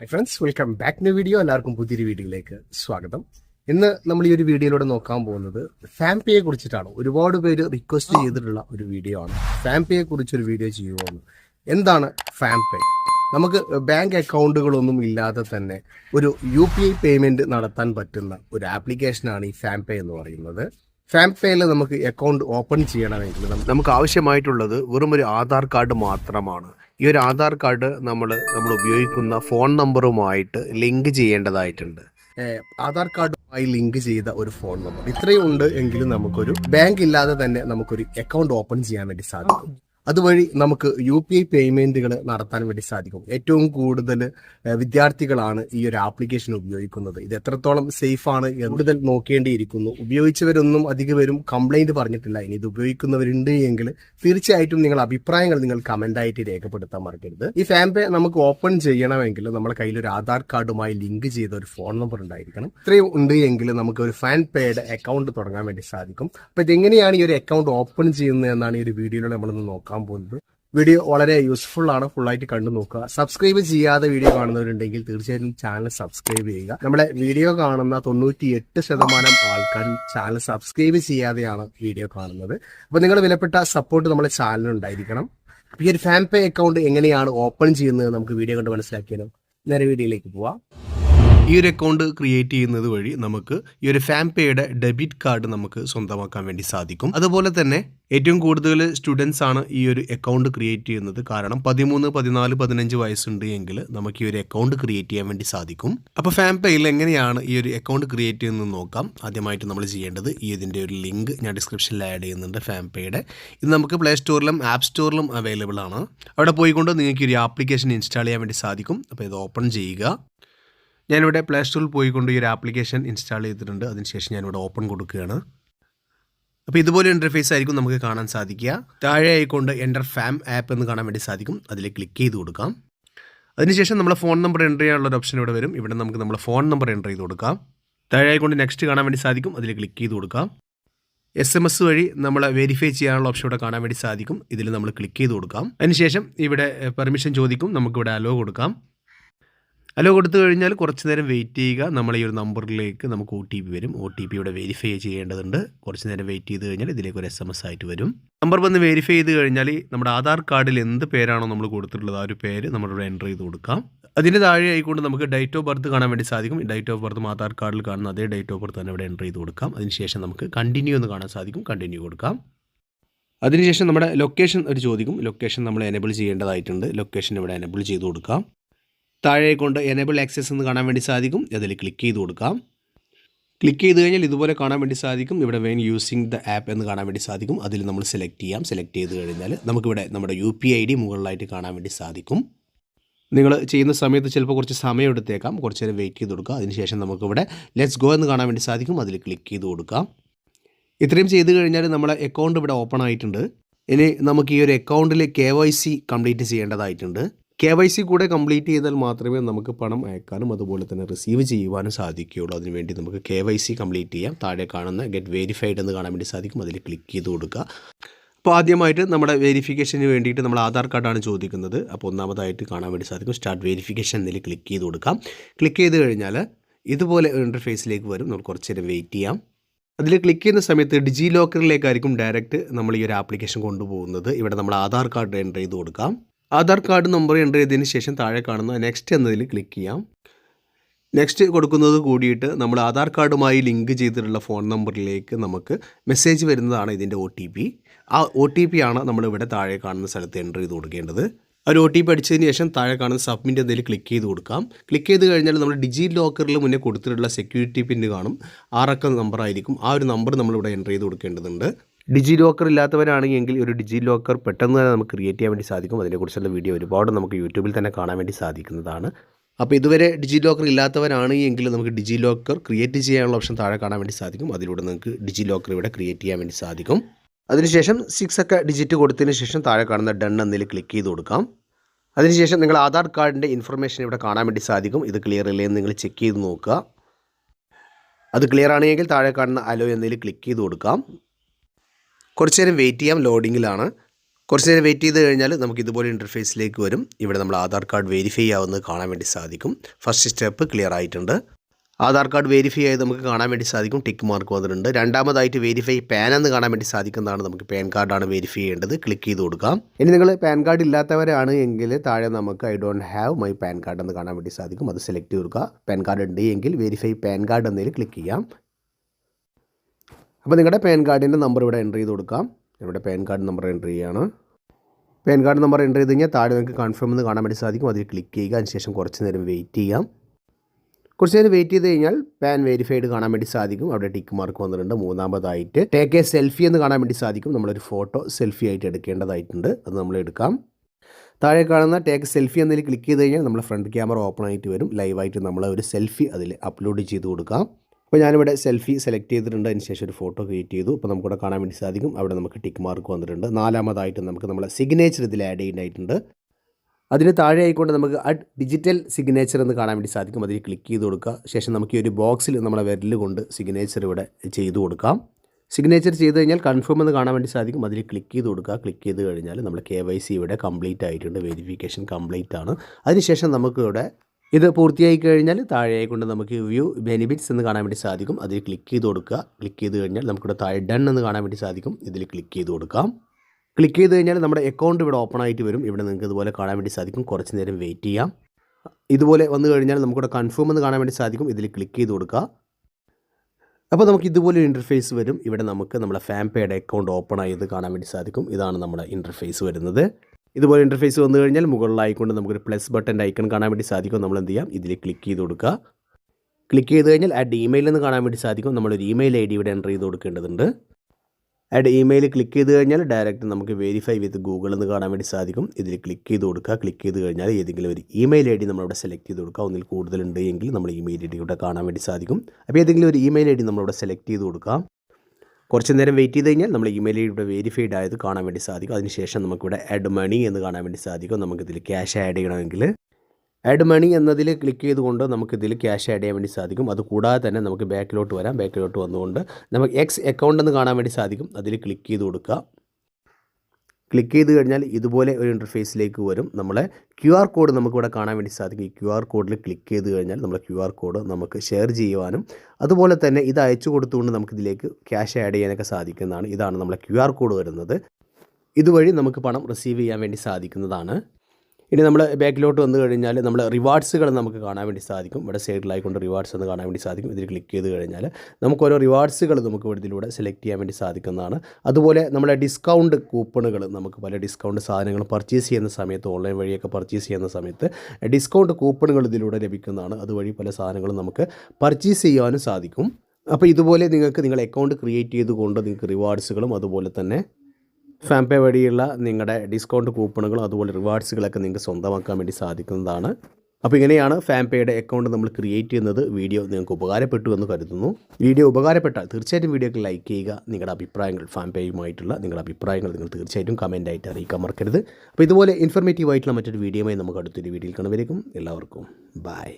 Hi friends welcome back to video എല്ലാവർക്കും പുതിയൊരു വീഡിയോയിലേക്ക് സ്വാഗതം. ഇന്ന് നമ്മൾ ഈ ഒരു വീഡിയോയിലൂടെ നോക്കാൻ പോകുന്നത് ഫാം പേയെ കുറിച്ചിട്ടാണ്. ഒരുപാട് പേര് റിക്വസ്റ്റ് ചെയ്തിട്ടുള്ള ഒരു വീഡിയോ ആണ്. ഫാം പേയെ കുറിച്ചൊരു വീഡിയോ ചെയ്യുമെന്ന് എന്താണ് ഫാംപേ? നമുക്ക് ബാങ്ക് അക്കൗണ്ടുകളൊന്നും ഇല്ലാതെ തന്നെ ഒരു യു പി ഐ പേയ്മെന്റ് നടത്താൻ പറ്റുന്ന ഒരു ആപ്ലിക്കേഷനാണ് ഈ ഫാംപേ എന്ന് പറയുന്നത്. ഫാം പേയിൽ നമുക്ക് അക്കൗണ്ട് ഓപ്പൺ ചെയ്യണമെങ്കിൽ നമുക്ക് ആവശ്യമായിട്ടുള്ളത് വെറും ഒരു ആധാർ കാർഡ് മാത്രമാണ്. ഈ ഒരു ആധാർ കാർഡ് നമ്മൾ നമ്മൾ ഉപയോഗിക്കുന്ന ഫോൺ നമ്പറുമായിട്ട് ലിങ്ക് ചെയ്യേണ്ടതായിട്ടുണ്ട്. ആധാർ കാർഡുമായി ലിങ്ക് ചെയ്ത ഒരു ഫോൺ നമ്പർ. ഇത്രയും ഉണ്ട് എങ്കിലും നമുക്കൊരു ബാങ്ക് ഇല്ലാതെ തന്നെ നമുക്കൊരു അക്കൗണ്ട് ഓപ്പൺ ചെയ്യാൻ വേണ്ടി സാധിക്കും. അതുവഴി നമുക്ക് യു പി ഐ പേയ്മെന്റുകൾ നടത്താൻ വേണ്ടി സാധിക്കും. ഏറ്റവും കൂടുതൽ വിദ്യാർത്ഥികളാണ് ഈ ഒരു ആപ്ലിക്കേഷൻ ഉപയോഗിക്കുന്നത്. ഇത് എത്രത്തോളം സേഫ് ആണ് കൂടുതൽ നോക്കേണ്ടിയിരിക്കുന്നു ഉപയോഗിച്ചവരൊന്നും അധികം പേരും കംപ്ലൈന്റ് പറഞ്ഞിട്ടില്ല. ഇനി ഇത് ഉപയോഗിക്കുന്നവരുണ്ട് എങ്കിൽ തീർച്ചയായിട്ടും നിങ്ങൾ അഭിപ്രായങ്ങൾ നിങ്ങൾ കമന്റ് ആയിട്ട് രേഖപ്പെടുത്താൻ മറക്കരുത്. ഈ ഫാം പേ നമുക്ക് ഓപ്പൺ ചെയ്യണമെങ്കിൽ നമ്മുടെ കയ്യിൽ ഒരു ആധാർ കാർഡുമായി ലിങ്ക് ചെയ്ത ഒരു ഫോൺ നമ്പർ ഉണ്ടായിരിക്കണം. ഇത്രയും ഉണ്ട് എങ്കിൽ നമുക്ക് ഒരു ഫാൻ പേയുടെ അക്കൗണ്ട് തുടങ്ങാൻ വേണ്ടി സാധിക്കും. അപ്പൊ ഇതെങ്ങനെയാണ് ഈ ഒരു അക്കൗണ്ട് ഓപ്പൺ ചെയ്യുന്നത് എന്നാണ് ഈ ഒരു വീഡിയോയിൽ നമ്മളിന്ന് നോക്കാൻ പോകുന്നത്. വീഡിയോ വളരെ യൂസ്ഫുൾ ആണ്. ഫുൾ ആയിട്ട് കണ്ടു നോക്കുക. സബ്സ്ക്രൈബ് ചെയ്യാതെ വീഡിയോ കാണുന്നവരുണ്ടെങ്കിൽ തീർച്ചയായിട്ടും ചാനൽ സബ്സ്ക്രൈബ് ചെയ്യുക. നമ്മുടെ വീഡിയോ കാണുന്ന തൊണ്ണൂറ്റി എട്ട് ശതമാനം ആൾക്കാരും ചാനൽ സബ്സ്ക്രൈബ് ചെയ്യാതെയാണ് വീഡിയോ കാണുന്നത്. അപ്പോൾ നിങ്ങൾ വിലപ്പെട്ട സപ്പോർട്ട് നമ്മുടെ ചാനലുണ്ടായിരിക്കണം അപ്പോൾ ഈ ഒരു ഫാൻ പേ അക്കൗണ്ട് എങ്ങനെയാണ് ഓപ്പൺ ചെയ്യുന്നത് നമുക്ക് വീഡിയോ കണ്ട് മനസ്സിലാക്കിയാലും? നേരെ വീഡിയോയിലേക്ക് പോവാം. ഈ ഒരു അക്കൗണ്ട് ക്രിയേറ്റ് ചെയ്യുന്നത് വഴി നമുക്ക് ഈ ഒരു ഫാം പേയുടെ ഡെബിറ്റ് കാർഡ് നമുക്ക് സ്വന്തമാക്കാൻ വേണ്ടി സാധിക്കും. അതുപോലെ തന്നെ ഏറ്റവും കൂടുതൽ സ്റ്റുഡൻസ് ആണ് ഈ ഒരു അക്കൗണ്ട് ക്രിയേറ്റ് ചെയ്യുന്നത്. കാരണം പതിമൂന്ന് പതിനാല് പതിനഞ്ച് വയസ്സുണ്ട് എങ്കിൽ നമുക്ക് ഈ ഒരു അക്കൗണ്ട് ക്രിയേറ്റ് ചെയ്യാൻ വേണ്ടി സാധിക്കും. അപ്പോൾ ഫാം പേയിൽ എങ്ങനെയാണ് ഈ ഒരു അക്കൗണ്ട് ക്രിയേറ്റ് ചെയ്യുന്നത് നോക്കാം. ആദ്യമായിട്ട് നമ്മൾ ചെയ്യേണ്ടത് ഈ ഇതിന്റെ ഒരു ലിങ്ക് ഞാൻ ഡിസ്ക്രിപ്ഷനിൽ ആഡ് ചെയ്യുന്നുണ്ട് ഫാം പേയുടെ ഇത് നമുക്ക് പ്ലേ സ്റ്റോറിലും ആപ്പ് സ്റ്റോറിലും അവൈലബിൾ ആണ്. അവിടെ പോയിക്കൊണ്ട് നിങ്ങൾക്ക് ഒരു ആപ്ലിക്കേഷൻ ഇൻസ്റ്റാൾ ചെയ്യാൻ വേണ്ടി സാധിക്കും. അപ്പോൾ ഇത് ഓപ്പൺ ചെയ്യുക. ഞാനിവിടെ പ്ലേ സ്റ്റോറിൽ പോയിക്കൊണ്ട് ഈ ഒരു ആപ്ലിക്കേഷൻ ഇൻസ്റ്റാൾ ചെയ്തിട്ടുണ്ട്. അതിനുശേഷം ഞാനിവിടെ ഓപ്പൺ കൊടുക്കുകയാണ്. അപ്പോൾ ഇതുപോലെ ഇന്റർഫേസ് ആയിരിക്കും നമുക്ക് കാണാൻ സാധിക്കുക. താഴെ ആയിക്കൊണ്ട് എന്റർ ഫാം ആപ്പ് എന്ന് കാണാൻ വേണ്ടി സാധിക്കും. അതിൽ ക്ലിക്ക് ചെയ്ത് കൊടുക്കാം. അതിനുശേഷം നമ്മളെ ഫോൺ നമ്പർ എന്റർ ചെയ്യാനുള്ള ഒരു ഓപ്ഷൻ ഇവിടെ വരും. ഇവിടെ നമുക്ക് നമ്മുടെ ഫോൺ നമ്പർ എന്റർ ചെയ്ത് കൊടുക്കാം. താഴെ ആയിക്കൊണ്ട് നെക്സ്റ്റ് കാണാൻ വേണ്ടി സാധിക്കും. അതിൽ ക്ലിക്ക് ചെയ്ത് കൊടുക്കാം. എസ് എം എസ് വഴി നമ്മൾ വെരിഫൈ ചെയ്യാനുള്ള ഓപ്ഷൻ ഇവിടെ കാണാൻ വേണ്ടി സാധിക്കും. ഇതിൽ നമ്മൾ ക്ലിക്ക് ചെയ്ത് കൊടുക്കാം. അതിനുശേഷം ഇവിടെ പെർമിഷൻ ചോദിക്കും. നമുക്കിവിടെ അലോ കൊടുക്കാം. അലോ കൊടുത്തു കഴിഞ്ഞാൽ കുറച്ച് നേരം വെയിറ്റ് ചെയ്യുക. നമ്മൾ ഈ ഒരു നമ്പറിലേക്ക് നമുക്ക് ഒ ടി പി വരും. ഒ ടി പി ഇവിടെ വെരിഫൈ ചെയ്യേണ്ടതുണ്ട്. കുറച്ച് നേരം വെയിറ്റ് ചെയ്ത് കഴിഞ്ഞാൽ ഇതിലേക്ക് ഒരു എസ് എം എസ് ആയിട്ട് വരും. നമ്പർ വന്ന് വെരിഫൈ ചെയ്ത് കഴിഞ്ഞാൽ നമ്മുടെ ആധാർ കാർഡിൽ എന്ത് പേരാണോ നമ്മൾ കൊടുത്തിട്ടുള്ളത് ആ ഒരു പേര് നമ്മളിവിടെ എന്റർ ചെയ്ത് കൊടുക്കാം. അതിന് താഴെ ആയിക്കൊണ്ട് നമുക്ക് ഡേറ്റ് ഓഫ് ബർത്ത് കാണാൻ വേണ്ടി സാധിക്കും. ഡേറ്റ് ഓഫ് ബർത്ത് ആധാർ കാർഡിൽ കാണുന്ന അതേ ഡേറ്റ് ഓഫ് ബർത്ത് തന്നെ ഇവിടെ എന്റർ ചെയ്ത് കൊടുക്കാം. അതിനുശേഷം നമുക്ക് കണ്ടിന്യൂ എന്ന് കാണാൻ സാധിക്കും. കണ്ടിന്യൂ കൊടുക്കാം. അതിനുശേഷം നമ്മുടെ ലൊക്കേഷൻ ഒരു ചോദിക്കും ലൊക്കേഷൻ നമ്മൾ എനേബിൾ ചെയ്യേണ്ടതായിട്ടുണ്ട്. ലൊക്കേഷൻ ഇവിടെ എനേബിൾ ചെയ്ത് കൊടുക്കാം. താഴെ കൊണ്ട് എനേബിൾ ആക്സസ് എന്ന് കാണാൻ വേണ്ടി സാധിക്കും. അതിൽ ക്ലിക്ക് ചെയ്ത് കൊടുക്കാം. ക്ലിക്ക് ചെയ്ത് കഴിഞ്ഞാൽ ഇതുപോലെ കാണാൻ വേണ്ടി സാധിക്കും. ഇവിടെ വെൻ യൂസിങ് ദ ആപ്പ് എന്ന് കാണാൻ വേണ്ടി സാധിക്കും. അതിൽ നമ്മൾ സെലക്ട് ചെയ്യാം. സെലക്ട് ചെയ്ത് കഴിഞ്ഞാൽ നമുക്കിവിടെ നമ്മുടെ യു പി ഐ ഡി മുകളിലായിട്ട് കാണാൻ വേണ്ടി സാധിക്കും. നിങ്ങൾ ചെയ്യുന്ന സമയത്ത് ചിലപ്പോൾ കുറച്ച് സമയം എടുത്തേക്കാം. കുറച്ച് നേരം വെയിറ്റ് ചെയ്ത് കൊടുക്കുക. അതിനുശേഷം നമുക്കിവിടെ ലെറ്റ്സ് ഗോ എന്ന് കാണാൻ വേണ്ടി സാധിക്കും. അതിൽ ക്ലിക്ക് ചെയ്ത് കൊടുക്കാം. ഇത്രയും ചെയ്ത് കഴിഞ്ഞാൽ നമ്മളെ അക്കൗണ്ട് ഇവിടെ ഓപ്പൺ ആയിട്ടുണ്ട്. ഇനി നമുക്ക് ഈ ഒരു അക്കൗണ്ടിൽ കെ വൈ സി കംപ്ലീറ്റ് ചെയ്യേണ്ടതായിട്ടുണ്ട്. കെ വൈ സി കൂടെ കംപ്ലീറ്റ് ചെയ്താൽ മാത്രമേ നമുക്ക് പണം അയക്കാനും അതുപോലെ തന്നെ റിസീവ് ചെയ്യുവാനും സാധിക്കുകയുള്ളൂ. അതിനുവേണ്ടി നമുക്ക് കെ വൈ സി കംപ്ലീറ്റ് ചെയ്യാം. താഴെ കാണുന്ന ഗെറ്റ് വെരിഫൈഡ് എന്ന് കാണാൻ വേണ്ടി സാധിക്കും. അതിൽ ക്ലിക്ക് ചെയ്ത് കൊടുക്കുക. അപ്പോൾ ആദ്യമായിട്ട് നമ്മുടെ വെരിഫിക്കേഷന് വേണ്ടിയിട്ട് നമ്മൾ ആധാർ കാർഡാണ് ചോദിക്കുന്നത്. അപ്പോൾ ഒന്നാമതായിട്ട് കാണാൻ വേണ്ടി സാധിക്കും. സ്റ്റാർട്ട് വെരിഫിക്കേഷൻ എന്നതിൽ ക്ലിക്ക് ചെയ്ത് കൊടുക്കാം. ക്ലിക്ക് ചെയ്ത് കഴിഞ്ഞാൽ ഇതുപോലെ ഇന്റർഫേസിലേക്ക് വരും. നമ്മൾ കുറച്ച് നേരം വെയിറ്റ് ചെയ്യാം. അതിൽ ക്ലിക്ക് ചെയ്യുന്ന സമയത്ത് ഡിജി ലോക്കറിലേക്കായിരിക്കും ഡയറക്റ്റ് നമ്മൾ ഈ ഒരു ആപ്ലിക്കേഷൻ കൊണ്ടുപോകുന്നത്. ഇവിടെ നമ്മൾ ആധാർ കാർഡ് എന്റർ ചെയ്ത് കൊടുക്കാം. ആധാർ കാർഡ് നമ്പർ എന്റർ ചെയ്തതിന് ശേഷം താഴെ കാണുന്ന നെക്സ്റ്റ് എന്നതിൽ ക്ലിക്ക് ചെയ്യാം. നെക്സ്റ്റ് കൊടുക്കുന്നത് കൂടിയിട്ട് നമ്മൾ ആധാർ കാർഡുമായി ലിങ്ക് ചെയ്തിട്ടുള്ള ഫോൺ നമ്പറിലേക്ക് നമുക്ക് മെസ്സേജ് വരുന്നതാണ് ഇതിന്റെ ഒ ടി പി. ആ ഒ ടി പി ആണ് നമ്മളിവിടെ താഴെ കാണുന്ന സ്ഥലത്ത് എന്റർ ചെയ്ത് കൊടുക്കേണ്ടത്. ഒരു ഒ ടി പി അടിച്ചതിന് ശേഷം താഴെ കാണുന്ന സബ്മിറ്റ് എന്തെങ്കിലും ക്ലിക്ക് ചെയ്ത് കൊടുക്കാം. ക്ലിക്ക് ചെയ്ത് കഴിഞ്ഞാൽ നമ്മൾ ഡിജി ലോക്കറിൽ മുന്നേ കൊടുത്തിട്ടുള്ള സെക്യൂരിറ്റി പിൻ കാണും. ആറക്ക നമ്പർ ആയിരിക്കും ആ ഒരു നമ്പർ നമ്മളിവിടെ എന്റർ ചെയ്ത് കൊടുക്കേണ്ടതുണ്ട്. ഡിജി ലോക്കർ ഇല്ലാത്തവരാണെങ്കിൽ ഒരു ഡിജി ലോക്കർ പെട്ടെന്ന് തന്നെ നമുക്ക് ക്രിയേറ്റ് ചെയ്യാൻ വേണ്ടി സാധിക്കും. അതിനെക്കുറിച്ചുള്ള വീഡിയോ ഒരുപാട് നമുക്ക് യൂട്യൂബിൽ തന്നെ കാണാൻ വേണ്ടി സാധിക്കുന്നതാണ്. അപ്പോൾ ഇതുവരെ ഡിജി ലോക്കർ ഇല്ലാത്തവരാണ് എങ്കിൽ നമുക്ക് ഡിജി ലോക്കർ ക്രിയേറ്റ് ചെയ്യാനുള്ള ഓപ്ഷൻ താഴെ കാണാൻ വേണ്ടി സാധിക്കും. അതിലൂടെ നിങ്ങൾക്ക് ഡിജി ലോക്കർ ഇവിടെ ക്രിയേറ്റ് ചെയ്യാൻ വേണ്ടി സാധിക്കും. അതിനുശേഷം സിക്സ് ഒക്കെ ഡിജിറ്റ് കൊടുത്തതിന് ശേഷം താഴെ കാണുന്ന ഡൺ എന്നതിൽ ക്ലിക്ക് ചെയ്ത് കൊടുക്കാം. അതിനുശേഷം നിങ്ങൾ ആധാർ കാർഡിന്റെ ഇൻഫർമേഷൻ ഇവിടെ കാണാൻ വേണ്ടി സാധിക്കും. ഇത് ക്ലിയർ എന്ന് നിങ്ങൾ ചെക്ക് ചെയ്ത് നോക്കുക. അത് ക്ലിയർ ആണെങ്കിൽ താഴെ കാണുന്ന അലോ എന്നതിൽ ക്ലിക്ക് ചെയ്ത് കൊടുക്കാം. കുറച്ച് നേരം വെയിറ്റ് ചെയ്യാം ലോഡിങ്ങിലാണ് കുറച്ച് നേരം വെയിറ്റ് ചെയ്ത് കഴിഞ്ഞാൽ നമുക്ക് ഇതുപോലെ ഇന്റർഫേസിലേക്ക് വരും. ഇവിടെ നമ്മൾ ആധാർ കാർഡ് വെരിഫൈ ആവുന്നത് കാണാൻ വേണ്ടി സാധിക്കും. ഫസ്റ്റ് സ്റ്റെപ്പ് ക്ലിയർ ആയിട്ടുണ്ട്. ആധാർ കാർഡ് വെരിഫൈ ആയത് നമുക്ക് കാണാൻ വേണ്ടി സാധിക്കും. ടിക്ക് മാർക്ക് വന്നിട്ടുണ്ട്. രണ്ടാമതായിട്ട് വെരിഫൈ പാൻ എന്ന് കാണാൻ വേണ്ടി സാധിക്കുന്നതാണ് നമുക്ക് പാൻ കാർഡാണ് വെരിഫൈ ചെയ്യേണ്ടത്. ക്ലിക്ക് ചെയ്ത് കൊടുക്കാം. ഇനി നിങ്ങൾ പാൻ കാർഡ് ഇല്ലാത്തവരാണ് എങ്കിൽ താഴെ നമുക്ക് I don't have my PAN card എന്ന് കാണാൻ വേണ്ടി സാധിക്കും. അത് സെലക്ട് ചെയ്ത് കൊടുക്കുക. പാൻ കാർഡ് ഉണ്ട് എങ്കിൽ വെരിഫൈ പാൻ കാർഡ് എന്നതിൽ ക്ലിക്ക് ചെയ്യാം. അപ്പോൾ നിങ്ങളുടെ പാൻ കാർഡിന്റെ നമ്പർ ഇവിടെ എന്റർ ചെയ്ത് കൊടുക്കാം. ഇവിടെ പാൻ കാർഡ് നമ്പർ എന്റർ ചെയ്യുകയാണ് പാൻ കാർഡ് നമ്പർ എന്റർ ചെയ്ത് കഴിഞ്ഞാൽ താഴെ നിങ്ങൾക്ക് കൺഫേം എന്ന് കാണാൻ വേണ്ടി സാധിക്കും. അതിൽ ക്ലിക്ക് ചെയ്യുക. അതിനുശേഷം കുറച്ച് നേരം വെയിറ്റ് ചെയ്യാം. കുറച്ച് നേരം വെയിറ്റ് ചെയ്ത് കഴിഞ്ഞാൽ പാൻ വെരിഫൈഡ് കാണാൻ വേണ്ടി സാധിക്കും. അവിടെ ടിക്ക് മാർക്ക് വന്നിട്ടുണ്ട്. മൂന്നാമതായിട്ട് ടേക്ക് എ സെൽഫി എന്ന് കാണാൻ വേണ്ടി സാധിക്കും. നമ്മളൊരു ഫോട്ടോ സെൽഫി ആയിട്ട് എടുക്കേണ്ടതായിട്ടുണ്ട്. അത് നമ്മൾ എടുക്കാം. താഴെ കാണുന്ന ടേക്ക് സെൽഫി എന്നതിൽ ക്ലിക്ക് ചെയ്ത് കഴിഞ്ഞാൽ നമ്മുടെ ഫ്രണ്ട് ക്യാമറ ഓപ്പൺ ആയിട്ട് വരും. ലൈവായിട്ട് നമ്മൾ ഒരു സെൽഫി അതിൽ അപ്ലോഡ് ചെയ്ത് കൊടുക്കാം. അപ്പോൾ ഞാനിവിടെ സെൽഫി സെലക്ട് ചെയ്തിട്ടുണ്ട്. അതിന് ശേഷം ഒരു ഫോട്ടോ ക്രിയേറ്റ് ചെയ്തു. അപ്പോൾ നമുക്കിവിടെ കാണാൻ വേണ്ടി സാധിക്കും. അവിടെ നമുക്ക് ടിക്ക് മാർക്ക് വന്നിട്ടുണ്ട്. നാലാമതായിട്ട് നമുക്ക് നമ്മുടെ സിഗ്നേച്ചർ ഇതിൽ ആഡ് ചെയ്യേണ്ടതായിട്ടുണ്ട്. അതിന് താഴെ ആയിക്കൊണ്ട് നമുക്ക് അഡ് ഡിജിറ്റൽ സിഗ്നേച്ചർ എന്ന് കാണാൻ വേണ്ടി സാധിക്കും. അതിൽ ക്ലിക്ക് ചെയ്ത് കൊടുക്കുക. ശേഷം നമുക്ക് ഈ ഒരു ബോക്സിൽ നമ്മുടെ വിരൽ കൊണ്ട് സിഗ്നേച്ചർ ഇവിടെ ചെയ്ത് കൊടുക്കാം. സിഗ്നേച്ചർ ചെയ്ത് കഴിഞ്ഞാൽ കൺഫേം എന്ന് കാണാൻ വേണ്ടി സാധിക്കും. അതിൽ ക്ലിക്ക് ചെയ്ത് കൊടുക്കുക. ക്ലിക്ക് ചെയ്ത് കഴിഞ്ഞാൽ നമ്മുടെ കെ വൈ സി ഇവിടെ കംപ്ലീറ്റ് ആയിട്ടുണ്ട്. വെരിഫിക്കേഷൻ കംപ്ലീറ്റ് ആണ്. അതിനുശേഷം നമുക്ക് ഇവിടെ ഇത് പൂർത്തിയായി കഴിഞ്ഞാൽ താഴെ കൊണ്ട് നമുക്ക് വ്യൂ ബെനിഫിറ്റ്സ് എന്ന് കാണാൻ വേണ്ടി സാധിക്കും. അതിൽ ക്ലിക്ക് ചെയ്ത് കൊടുക്കുക. ക്ലിക്ക് ചെയ്ത് കഴിഞ്ഞാൽ നമുക്കിവിടെ താഴെ ഡൺ എന്ന് കാണാൻ വേണ്ടി സാധിക്കും. ഇതിൽ ക്ലിക്ക് ചെയ്ത് കൊടുക്കാം. ക്ലിക്ക് ചെയ്ത് കഴിഞ്ഞാൽ നമ്മുടെ അക്കൗണ്ട് ഇവിടെ ഓപ്പൺ ആയിട്ട് വരും. ഇവിടെ നിങ്ങൾക്ക് ഇതുപോലെ കാണാൻ വേണ്ടി സാധിക്കും. കുറച്ച് നേരം വെയിറ്റ് ചെയ്യാം. ഇതുപോലെ വന്നു കഴിഞ്ഞാൽ നമുക്കിവിടെ കൺഫേം എന്ന് കാണാൻ വേണ്ടി സാധിക്കും. ഇതിൽ ക്ലിക്ക് ചെയ്ത് കൊടുക്കുക. അപ്പോൾ നമുക്ക് ഇതുപോലെ ഇന്റർഫേസ് വരും. ഇവിടെ നമുക്ക് നമ്മുടെ ഫാം പേയുടെ അക്കൗണ്ട് ഓപ്പൺ ആയത് കാണാൻ വേണ്ടി സാധിക്കും. ഇതാണ് നമ്മുടെ ഇന്റർഫേസ് വരുന്നത്. ഇതുപോലെ ഇന്റർഫേസ് വന്നു കഴിഞ്ഞാൽ മുകളിലായിക്കൊണ്ട് നമുക്കൊരു പ്ലസ് ബട്ടന്റെ ഐക്കൺ കാണാൻ വേണ്ടി സാധിക്കും. നമ്മൾ എന്ത് ചെയ്യാം? ഇതിൽ ക്ലിക്ക് ചെയ്ത് കൊടുക്കുക. ക്ലിക്ക് ചെയ്ത് കഴിഞ്ഞാൽ ആഡ് ഇമെയിൽ എന്ന് കാണാൻ വേണ്ടി സാധിക്കും. നമ്മളൊരു ഇമെയിൽ ഐ ഡി ഇവിടെ എന്റർ ചെയ്ത് കൊടുക്കേണ്ടതുണ്ട്. ആഡ് ഇമെയിൽ ക്ലിക്ക് ചെയ്ത് കഴിഞ്ഞാൽ ഡയറക്റ്റ് നമുക്ക് വെരിഫൈ വിത്ത് ഗൂഗിൾ എന്ന് കാണാൻ വേണ്ടി സാധിക്കും. ഇതിൽ ക്ലിക്ക് ചെയ്ത് കൊടുക്കുക. ക്ലിക്ക് ചെയ്ത് കഴിഞ്ഞാൽ ഏതെങ്കിലും ഒരു ഇമെയിൽ ഐ ഡി നമ്മളിവിടെ സെലക്ട് ചെയ്ത് കൊടുക്കുക. ഒന്നിൽ കൂടുതലുണ്ട് എങ്കിൽ നമ്മൾ ഇമെയിൽ ഐ ഡി ഇവിടെ കാണാൻ വേണ്ടി സാധിക്കും. അപ്പോൾ ഏതെങ്കിലും ഒരു ഇമെയിൽ ഐ ഡി നമ്മളിവിടെ സെലക്ട് ചെയ്ത് കൊടുക്കാം കുറച്ച് നേരം വെയിറ്റ് ചെയ്ത് കഴിഞ്ഞാൽ നമ്മൾ ഇമെയിൽ ഇവിടെ വെരിഫൈഡ് ആയത് കാണാൻ വേണ്ടി സാധിക്കും. അതിനുശേഷം നമുക്കിവിടെ ആഡ് മണി എന്ന് കാണാൻ വേണ്ടി സാധിക്കും. നമുക്കിതിൽ ക്യാഷ് ആഡ് ചെയ്യണമെങ്കിൽ. ആഡ് മണി എന്നതിൽ ക്ലിക്ക് ചെയ്തുകൊണ്ട് നമുക്കിതിൽ ക്യാഷ് ആഡ് ചെയ്യാൻ വേണ്ടി സാധിക്കും. അതുകൂടാതെ തന്നെ നമുക്ക് ബാക്കിലോട്ട് വരാം. ബാക്കിലോട്ട് വന്നുകൊണ്ട് നമുക്ക് എക്സ് അക്കൗണ്ട് എന്ന് കാണാൻ വേണ്ടി സാധിക്കും. അതിൽ ക്ലിക്ക് ചെയ്ത് കൊടുക്കുക. ക്ലിക്ക് ചെയ്ത് കഴിഞ്ഞാൽ ഇതുപോലെ ഒരു ഇന്റർഫേസിലേക്ക് വരും. നമ്മളെ ക്യു ആർ കോഡ് നമുക്കിവിടെ കാണാൻ വേണ്ടി സാധിക്കും. ഈ ക്യു ആർ കോഡിൽ ക്ലിക്ക് ചെയ്ത് കഴിഞ്ഞാൽ നമ്മുടെ ക്യു ആർ കോഡ് നമുക്ക് ഷെയർ ചെയ്യുവാനും അതുപോലെ തന്നെ ഇത് അയച്ചു കൊടുത്തുകൊണ്ട് നമുക്കിതിലേക്ക് ക്യാഷ് ആഡ് ചെയ്യാനൊക്കെ സാധിക്കുന്നതാണ്. ഇതാണ് നമ്മളെ ക്യു ആർ കോഡ് വരുന്നത്. ഇതുവഴി നമുക്ക് പണം റിസീവ് ചെയ്യാൻ വേണ്ടി സാധിക്കുന്നതാണ്. ഇനി നമ്മൾ ബാക്കിലോട്ട് വന്നു കഴിഞ്ഞാൽ നമ്മൾ റിവാർഡ്സുകൾ നമുക്ക് കാണാൻ വേണ്ടി സാധിക്കും. ഇവിടെ സൈഡിലായിക്കൊണ്ട് റിവാർഡ്സ് എന്ന് കാണാൻ വേണ്ടി സാധിക്കും. ഇതിൽ ക്ലിക്ക് ചെയ്ത് കഴിഞ്ഞാൽ നമുക്ക് ഓരോ റിവാർഡ്സുകൾ നമുക്ക് ഇതിലൂടെ സെലക്ട് ചെയ്യാൻ വേണ്ടി സാധിക്കുന്നതാണ്. അതുപോലെ നമ്മളെ ഡിസ്കൗണ്ട് കൂപ്പണുകൾ നമുക്ക് പല ഡിസ്കൗണ്ട് സാധനങ്ങൾ പർച്ചേസ് ചെയ്യുന്ന സമയത്ത് ഓൺലൈൻ വഴിയൊക്കെ പർച്ചേസ് ചെയ്യുന്ന സമയത്ത് ഡിസ്കൗണ്ട് കൂപ്പണുകൾ ഇതിലൂടെ ലഭിക്കുന്നതാണ്. അതുവഴി പല സാധനങ്ങളും നമുക്ക് പർച്ചേസ് ചെയ്യാനും സാധിക്കും. അപ്പോൾ ഇതുപോലെ നിങ്ങൾക്ക് നിങ്ങളുടെ അക്കൗണ്ട് ക്രിയേറ്റ് ചെയ്തുകൊണ്ട് നിങ്ങൾക്ക് റിവാർഡ്സുകളും അതുപോലെ തന്നെ ഫാം പേ വഴിയുള്ള നിങ്ങളുടെ ഡിസ്കൗണ്ട് കൂപ്പണുകളും അതുപോലെ റിവാർഡ്സുകളൊക്കെ നിങ്ങൾക്ക് സ്വന്തമാക്കാൻ വേണ്ടി സാധിക്കുന്നതാണ്. അപ്പോൾ ഇങ്ങനെയാണ് ഫാം പേയുടെ അക്കൗണ്ട് നമ്മൾ ക്രിയേറ്റ് ചെയ്യുന്നത്. വീഡിയോ നിങ്ങൾക്ക് ഉപകാരപ്പെട്ടു എന്ന് കരുതുന്നു. വീഡിയോ ഉപകാരപ്പെട്ടാൽ തീർച്ചയായിട്ടും വീഡിയോക്ക് ലൈക്ക് ചെയ്യുക. നിങ്ങളുടെ അഭിപ്രായങ്ങൾ ഫാം പേയുമായിട്ടുള്ള നിങ്ങളുടെ അഭിപ്രായങ്ങൾ നിങ്ങൾ തീർച്ചയായിട്ടും കമന്റായിട്ട് അറിയിക്കാൻ മറക്കരുത്. അപ്പോൾ ഇതുപോലെ ഇൻഫർമേറ്റീവ് ആയിട്ടുള്ള മറ്റൊരു വീഡിയോയുമായി നമുക്ക് അടുത്തൊരു വീഡിയോയിൽ കാണുമായിരിക്കും എല്ലാവർക്കും ബൈ